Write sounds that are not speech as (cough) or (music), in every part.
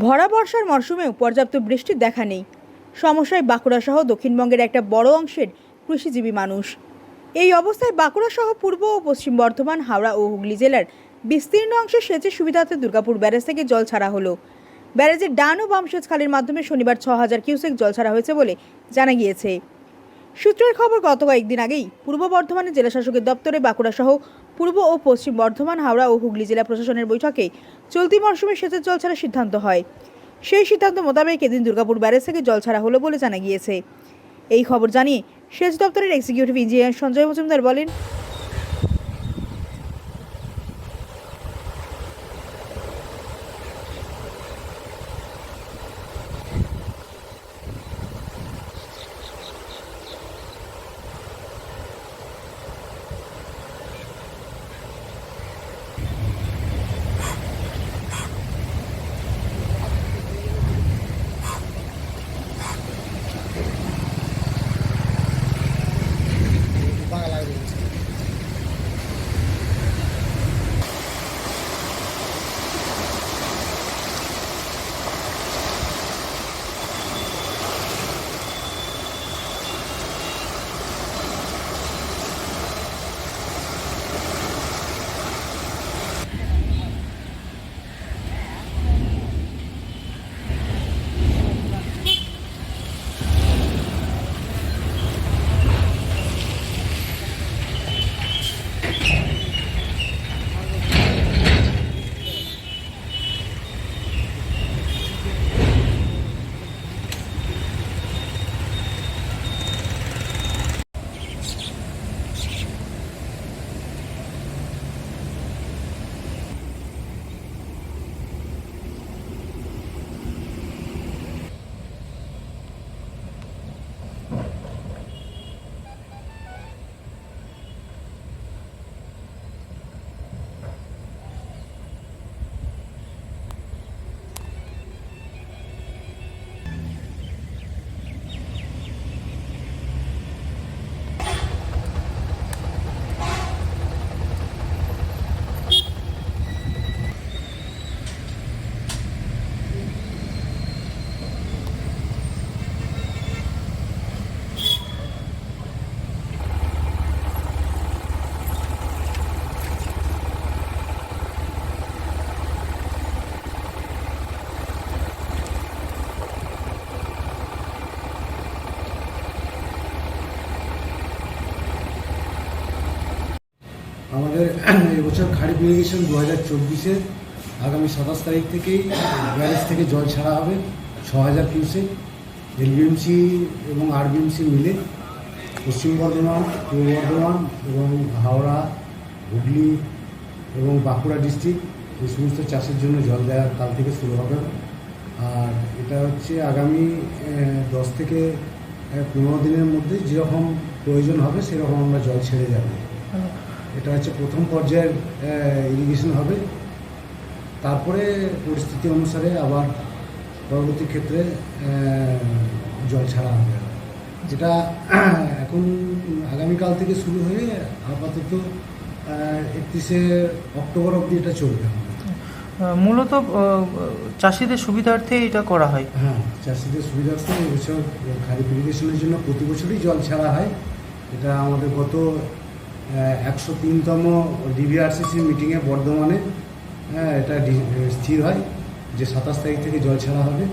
ভরা বর্ষার মরশুমেও পর্যাপ্ত বৃষ্টির দেখা নেই। সমস্যায় বাঁকুড়া সহ দক্ষিণবঙ্গের একটা বড় অংশের কৃষিজীবী মানুষ। এই অবস্থায় বাঁকুড়া সহ পূর্ব ও পশ্চিম বর্ধমান, হাওড়া ও হুগলি জেলার বিস্তীর্ণ অংশে সেচের সুবিধাতে দুর্গাপুর ব্যারেজ থেকে জল ছাড়া হলো। ব্যারেজের ডান ও বাম সেচ খালের মাধ্যমে শনিবার ছ হাজার কিউসেক জল ছাড়া হয়েছে বলে জানা গিয়েছে। সূত্রের খবর, গত কয়েকদিন আগেই পূর্ব বর্ধমানের জেলাশাসকের দপ্তরে বাঁকুড়া সহ পূর্ব ও পশ্চিম বর্ধমান, হাওড়া ও হুগলি জেলা প্রশাসনের বৈঠকে চলতি মরশুমে সেচের জল ছাড়ার সিদ্ধান্ত হয়। সেই সিদ্ধান্ত মোতাবেক এদিন দুর্গাপুর ব্যারেজ থেকে জল ছাড়া হলো বলে জানা গিয়েছে। এই খবর জানিয়ে সেচ দপ্তরের এক্সিকিউটিভ ইঞ্জিনিয়ার সঞ্জয় মজুমদার বলেন আমাদের (clears throat) এবছর খারিফ ইরিগেশন দু হাজার চব্বিশে আগামী সাতাশ তারিখ থেকেই ব্যারেজ থেকে জল ছাড়া হবে ছ হাজার কিউসেক। এলবিএমসি এবং আরবিএমসি মিলে পশ্চিম বর্ধমান, পূর্ব বর্ধমান এবং হাওড়া, হুগলি এবং বাঁকুড়া ডিস্ট্রিক্ট এই সমস্ত চাষের জন্য জল দেওয়ার কাল থেকে শুরু হবে। আর এটা হচ্ছে আগামী দশ থেকে পনেরো দিনের মধ্যে যেরকম প্রয়োজন হবে সেরকম আমরা জল ছেড়ে যাব। এটা হচ্ছে প্রথম পর্যায়ের ইরিগেশন হবে। তারপরে পরিস্থিতি অনুসারে আবার পরবর্তী ক্ষেত্রে জল ছাড়া হবে। যেটা (clears throat) এখন আগামীকাল থেকে শুরু হয়ে আপাতত একত্রিশে অক্টোবর অবধি এটা চলবে মূলত চাষিদের সুবিধার্থে এটা করা হয়। হ্যাঁ চাষিদের সুবিধার্থে এবছর খারিফ ইরিগেশনের জন্য প্রতি বছরই জল ছাড়া হয়। এটা আমাদের গত একশো তিনতম ডিভিআরসিসি মিটিংয়ে বর্ধমানে হ্যাঁ এটা স্থির হয় যে সাতাশ তারিখ থেকে জল ছাড়া হবে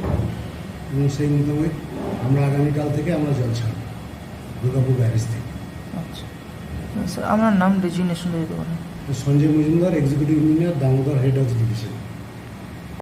এবং সেই মোতাবেক আমরা আগামীকাল থেকে আমরা জল ছাড়ব দুর্গাপুর ব্যারেজ থেকে। আচ্ছা। স্যার আমার নাম দিতে পারেন Sanjay Majumdar executive engineer Damodar head of division